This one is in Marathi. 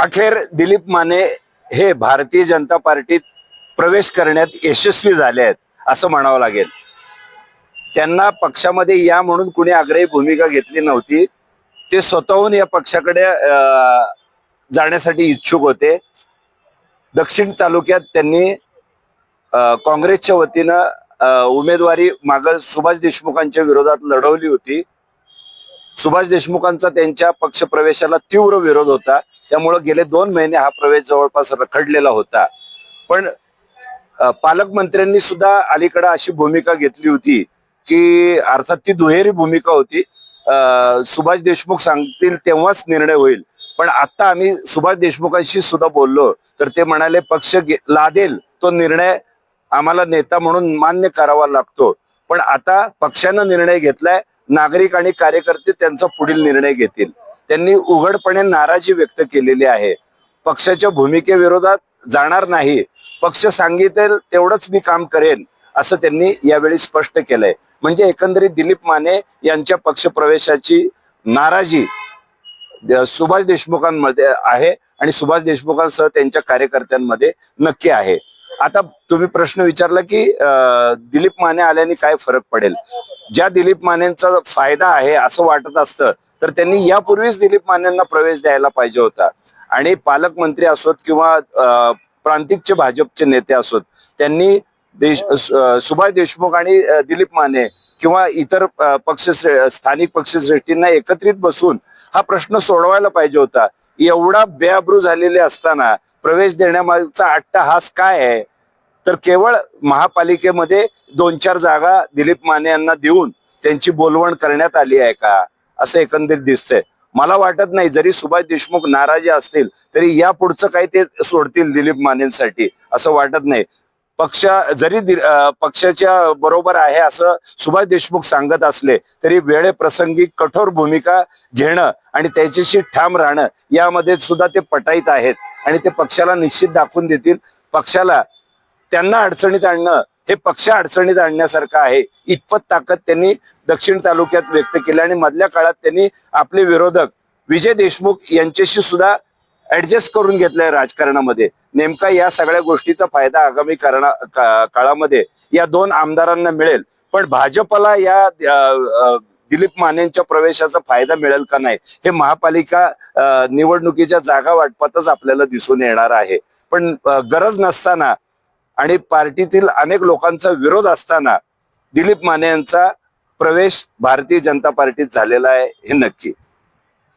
अखेर दिलीप माने हे भारतीय जनता पार्टीत प्रवेश करण्यात यशस्वी झाले आहेत असं म्हणावं लागेल. त्यांना पक्षामध्ये या म्हणून कुणी आग्रही भूमिका घेतली नव्हती. ते स्वतःहून या पक्षाकडे अं, जाण्यासाठी इच्छुक होते. दक्षिण तालुक्यात त्यांनी काँग्रेसच्या वतीनं अं, उमेदवारी माग सुभाष देशमुखांच्या विरोधात लढवली होती. सुभाष देशमुखांचा त्यांच्या पक्ष प्रवेशाला तीव्र विरोध होता. त्यामुळे गेले दोन महिने हा प्रवेश जवळपास रखडलेला होता. पण पालकमंत्र्यांनी सुद्धा अलीकडे अशी भूमिका घेतली होती की अर्थात ती दुहेरी भूमिका होती. सुभाष देशमुख सांगतील तेव्हाच निर्णय होईल. पण आता आम्ही सुभाष देशमुखांशी सुद्धा बोललो तर ते म्हणाले पक्ष लादेल तो निर्णय आम्हाला नेता म्हणून मान्य करावा लागतो. पण आता पक्षानं निर्णय घेतलाय नागरिक आणि कार्यकर्ते त्यांचा पुढील निर्णय घेतील. त्यांनी उघडपणे नाराजी व्यक्त केलेली आहे. पक्षाच्या भूमिकेविरोधात जाणार नाही. पक्ष सांगितेल तेवढंच मी काम करेन असं त्यांनी यावेळी स्पष्ट केलंय. म्हणजे एकंदरीत दिलीप माने यांच्या पक्ष प्रवेशाची नाराजी सुभाष देशमुखांमध्ये आहे आणि सुभाष देशमुखांसह त्यांच्या कार्यकर्त्यांमध्ये नक्की आहे. आता तुम्ही प्रश्न विचारला की दिलीप माने आल्याने काय फरक पडेल? ज्या दिलीप मानेंचा फायदा आहे असं वाटत असतं तर त्यांनी यापूर्वीच दिलीप मानेंना प्रवेश द्यायला पाहिजे होता. आणि पालकमंत्री असोत किंवा प्रांतिकचे भाजपचे नेते असोत त्यांनी देश सुभाष देशमुख आणि दिलीप माने किंवा इतर पक्ष स्थानिक पक्षश्रेष्ठींना एकत्रित बसून हा प्रश्न सोडवायला पाहिजे होता. एवढा बेअब्रू झालेले असताना प्रवेश देण्यामागचा अट्टहास काय आहे? तर केवळ महापालिकेमध्ये दोन चार जागा दिलीप माने यांना देऊन त्यांची बोलवण करण्यात आली आहे का? असं एकंदरीत दिसतंय. मला वाटत नाही जरी सुभाष देशमुख नाराजी असतील तरी या पुढचं काही ते सोडतील दिलीप मानेंसाठी असं वाटत नाही. पक्ष जरी पक्षाच्या बरोबर आहे असं सुभाष देशमुख सांगत असले तरी वेळेप्रसंगी कठोर भूमिका घेणं आणि त्याच्याशी ठाम राहणं यामध्ये सुद्धा ते पटाईत आहेत आणि ते पक्षाला निश्चित दाखवून देतील. पक्षाला त्यांना अडचणीत आणणं हे पक्ष अडचणीत आणण्यासारखं आहे. इतपत ताकद त्यांनी दक्षिण तालुक्यात व्यक्त केली आणि मधल्या काळात त्यांनी आपले विरोधक विजय देशमुख यांच्याशी सुद्धा ऍडजस्ट करून घेतलंय राजकारणामध्ये. नेमका या सगळ्या गोष्टीचा फायदा आगामी काळामध्ये या दोन आमदारांना मिळेल. पण भाजपला या दिलीप मानेंच्या प्रवेशाचा फायदा मिळेल का नाही हे महापालिका निवडणुकीच्या जागा वाटपातच आपल्याला दिसून येणार आहे. पण गरज नसताना आणि पार्टीतील अनेक लोकांचा विरोध असताना दिलीप माने यांचा प्रवेश भारतीय जनता पार्टीत झालेला आहे हे नक्की.